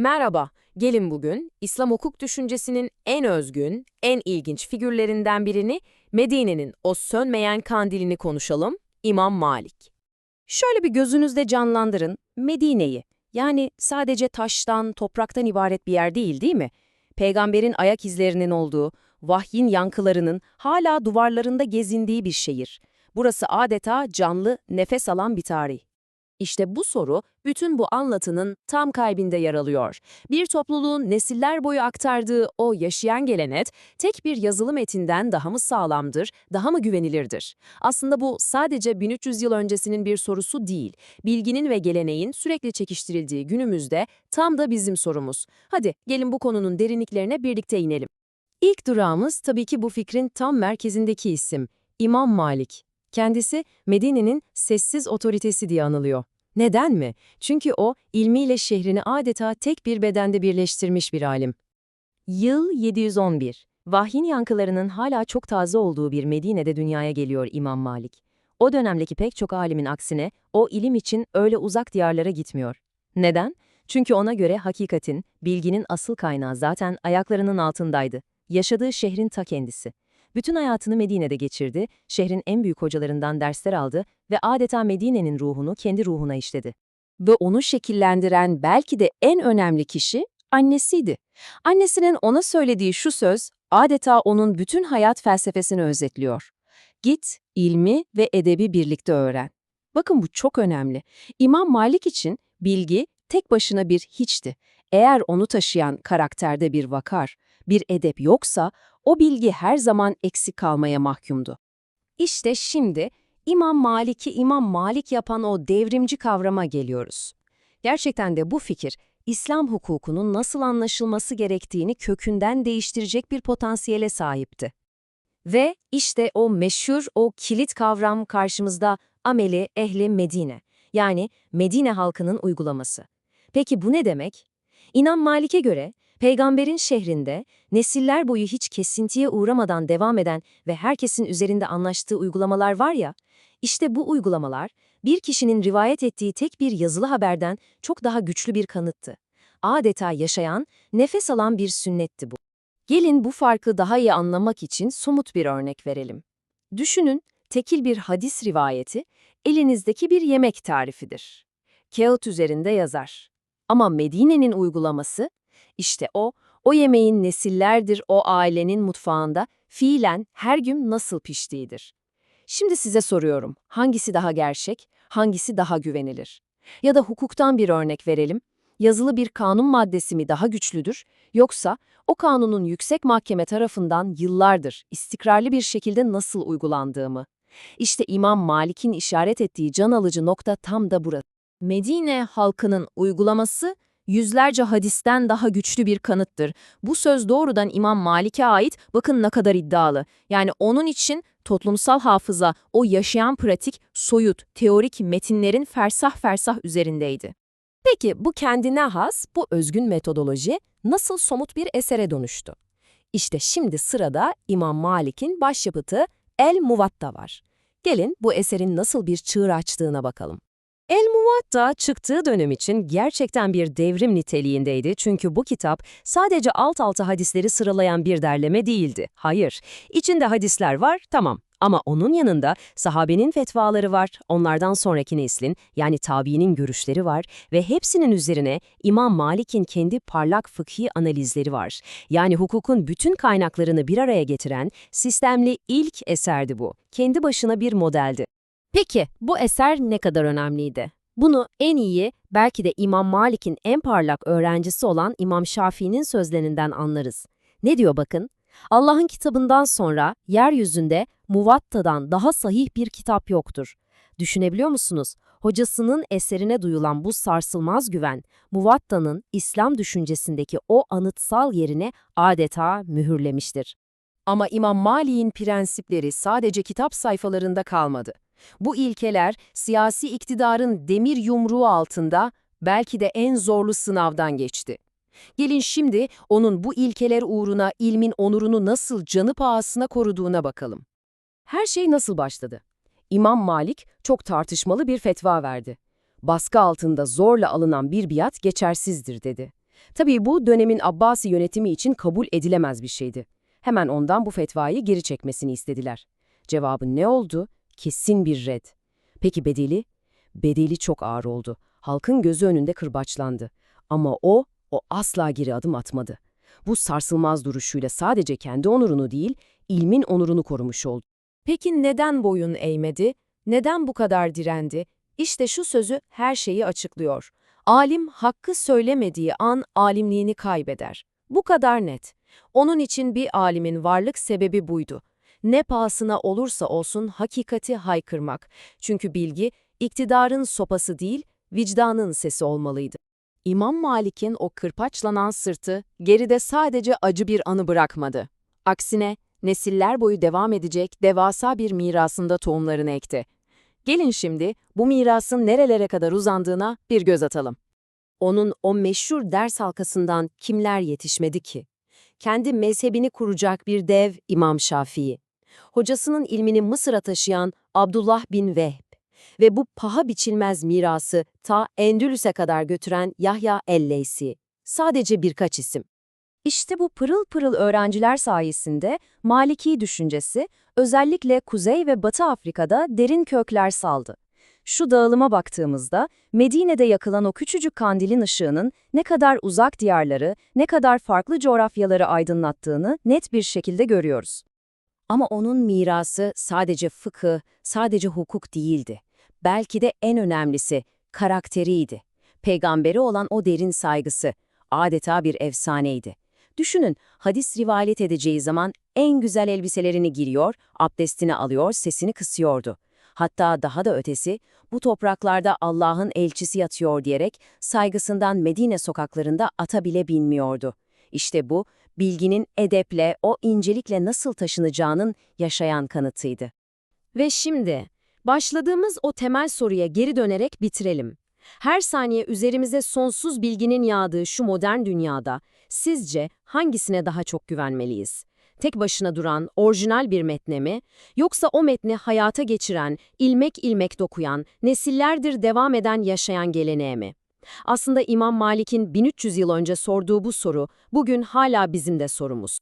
Merhaba, gelin bugün İslam hukuk düşüncesinin en özgün, en ilginç figürlerinden birini, Medine'nin o sönmeyen kandilini konuşalım, İmam Malik. Şöyle bir gözünüzde canlandırın, Medine'yi. Yani sadece taştan, topraktan ibaret bir yer değil değil mi? Peygamberin ayak izlerinin olduğu, vahyin yankılarının hala duvarlarında gezindiği bir şehir. Burası adeta canlı, nefes alan bir tarih. İşte bu soru bütün bu anlatının tam kalbinde yer alıyor. Bir topluluğun nesiller boyu aktardığı o yaşayan gelenek tek bir yazılı metinden daha mı sağlamdır, daha mı güvenilirdir? Aslında bu sadece 1300 yıl öncesinin bir sorusu değil. Bilginin ve geleneğin sürekli çekiştirildiği günümüzde tam da bizim sorumuz. Hadi gelin bu konunun derinliklerine birlikte inelim. İlk durağımız tabii ki bu fikrin tam merkezindeki isim, İmam Malik. Kendisi Medine'nin sessiz otoritesi diye anılıyor. Neden mi? Çünkü o ilmiyle şehrini adeta tek bir bedende birleştirmiş bir alim. Yıl 711. Vahyin yankılarının hala çok taze olduğu bir Medine'de dünyaya geliyor İmam Malik. O dönemdeki pek çok alimin aksine o ilim için öyle uzak diyarlara gitmiyor. Neden? Çünkü ona göre hakikatin, bilginin asıl kaynağı zaten ayaklarının altındaydı. Yaşadığı şehrin ta kendisi. Bütün hayatını Medine'de geçirdi, şehrin en büyük hocalarından dersler aldı ve adeta Medine'nin ruhunu kendi ruhuna işledi. Ve onu şekillendiren belki de en önemli kişi annesiydi. Annesinin ona söylediği şu söz adeta onun bütün hayat felsefesini özetliyor. Git, ilmi ve edebi birlikte öğren. Bakın bu çok önemli. İmam Malik için bilgi tek başına bir hiçti. Eğer onu taşıyan karakterde bir vakar, bir edep yoksa o bilgi her zaman eksik kalmaya mahkumdu. İşte şimdi İmam Malik'i İmam Malik yapan o devrimci kavrama geliyoruz. Gerçekten de bu fikir, İslam hukukunun nasıl anlaşılması gerektiğini kökünden değiştirecek bir potansiyele sahipti. Ve işte o meşhur, o kilit kavram karşımızda ameli ehli Medine, yani Medine halkının uygulaması. Peki bu ne demek? İmam Malik'e göre Peygamberin şehrinde nesiller boyu hiç kesintiye uğramadan devam eden ve herkesin üzerinde anlaştığı uygulamalar var ya, işte bu uygulamalar bir kişinin rivayet ettiği tek bir yazılı haberden çok daha güçlü bir kanıttı. Adeta yaşayan, nefes alan bir sünnetti bu. Gelin bu farkı daha iyi anlamak için somut bir örnek verelim. Düşünün, tekil bir hadis rivayeti, elinizdeki bir yemek tarifidir. Kağıt üzerinde yazar. Ama Medine'nin uygulaması, işte o, o yemeğin nesillerdir o ailenin mutfağında fiilen her gün nasıl piştiğidir. Şimdi size soruyorum, hangisi daha gerçek, hangisi daha güvenilir? Ya da hukuktan bir örnek verelim. Yazılı bir kanun maddesi mi daha güçlüdür, yoksa o kanunun yüksek mahkeme tarafından yıllardır istikrarlı bir şekilde nasıl uygulandığı mı? İşte İmam Malik'in işaret ettiği can alıcı nokta tam da burası. Medine halkının uygulaması yüzlerce hadisten daha güçlü bir kanıttır. Bu söz doğrudan İmam Malik'e ait, bakın ne kadar iddialı. Yani onun için toplumsal hafıza, o yaşayan pratik, soyut, teorik metinlerin fersah fersah üzerindeydi. Peki bu kendine has, bu özgün metodoloji nasıl somut bir esere dönüştü? İşte şimdi sırada İmam Malik'in başyapıtı El Muvatta var. Gelin bu eserin nasıl bir çığır açtığına bakalım. El Muvatta çıktığı dönem için gerçekten bir devrim niteliğindeydi çünkü bu kitap sadece alt alta hadisleri sıralayan bir derleme değildi. Hayır, içinde hadisler var, tamam. Ama onun yanında sahabenin fetvaları var, onlardan sonraki neslin yani tabiinin görüşleri var ve hepsinin üzerine İmam Malik'in kendi parlak fıkhi analizleri var. Yani hukukun bütün kaynaklarını bir araya getiren sistemli ilk eserdi bu. Kendi başına bir modeldi. Peki bu eser ne kadar önemliydi? Bunu en iyi belki de İmam Malik'in en parlak öğrencisi olan İmam Şafii'nin sözlerinden anlarız. Ne diyor bakın? Allah'ın kitabından sonra yeryüzünde Muvatta'dan daha sahih bir kitap yoktur. Düşünebiliyor musunuz? Hocasının eserine duyulan bu sarsılmaz güven, Muvatta'nın İslam düşüncesindeki o anıtsal yerine adeta mühürlemiştir. Ama İmam Malik'in prensipleri sadece kitap sayfalarında kalmadı. Bu ilkeler siyasi iktidarın demir yumruğu altında belki de en zorlu sınavdan geçti. Gelin şimdi onun bu ilkeler uğruna ilmin onurunu nasıl canı pahasına koruduğuna bakalım. Her şey nasıl başladı? İmam Malik çok tartışmalı bir fetva verdi. Baskı altında zorla alınan bir biat geçersizdir dedi. Tabii bu dönemin Abbasi yönetimi için kabul edilemez bir şeydi. Hemen ondan bu fetvayı geri çekmesini istediler. Cevabı ne oldu? Kesin bir red. Peki bedeli? Bedeli çok ağır oldu. Halkın gözü önünde kırbaçlandı. Ama o, o asla geri adım atmadı. Bu sarsılmaz duruşuyla sadece kendi onurunu değil, ilmin onurunu korumuş oldu. Peki neden boyun eğmedi? Neden bu kadar direndi? İşte şu sözü her şeyi açıklıyor. Alim hakkı söylemediği an alimliğini kaybeder. Bu kadar net. Onun için bir alimin varlık sebebi buydu. Ne pahasına olursa olsun hakikati haykırmak. Çünkü bilgi, iktidarın sopası değil, vicdanın sesi olmalıydı. İmam Malik'in o kırpaçlanan sırtı geride sadece acı bir anı bırakmadı. Aksine nesiller boyu devam edecek devasa bir mirasında tohumlarını ekti. Gelin şimdi bu mirasın nerelere kadar uzandığına bir göz atalım. Onun o meşhur ders halkasından kimler yetişmedi ki? Kendi mezhebini kuracak bir dev İmam Şafii. Hocasının ilmini Mısır'a taşıyan Abdullah bin Vehb ve bu paha biçilmez mirası ta Endülüs'e kadar götüren Yahya el-Leysi. Sadece birkaç isim. İşte bu pırıl pırıl öğrenciler sayesinde Maliki düşüncesi özellikle Kuzey ve Batı Afrika'da derin kökler saldı. Şu dağılıma baktığımızda Medine'de yakılan o küçücük kandilin ışığının ne kadar uzak diyarları, ne kadar farklı coğrafyaları aydınlattığını net bir şekilde görüyoruz. Ama onun mirası sadece fıkıh, sadece hukuk değildi. Belki de en önemlisi karakteriydi. Peygamberi olan o derin saygısı adeta bir efsaneydi. Düşünün, hadis rivayet edeceği zaman en güzel elbiselerini giriyor, abdestini alıyor, sesini kısıyordu. Hatta daha da ötesi, bu topraklarda Allah'ın elçisi yatıyor diyerek saygısından Medine sokaklarında ata bile binmiyordu. İşte bu, bilginin edeple, o incelikle nasıl taşınacağının yaşayan kanıtıydı. Ve şimdi, başladığımız o temel soruya geri dönerek bitirelim. Her saniye üzerimize sonsuz bilginin yağdığı şu modern dünyada sizce hangisine daha çok güvenmeliyiz? Tek başına duran, orijinal bir metne mi? Yoksa o metni hayata geçiren, ilmek ilmek dokuyan, nesillerdir devam eden yaşayan geleneğe mi? Aslında İmam Malik'in 1300 yıl önce sorduğu bu soru bugün hala bizim de sorumuz.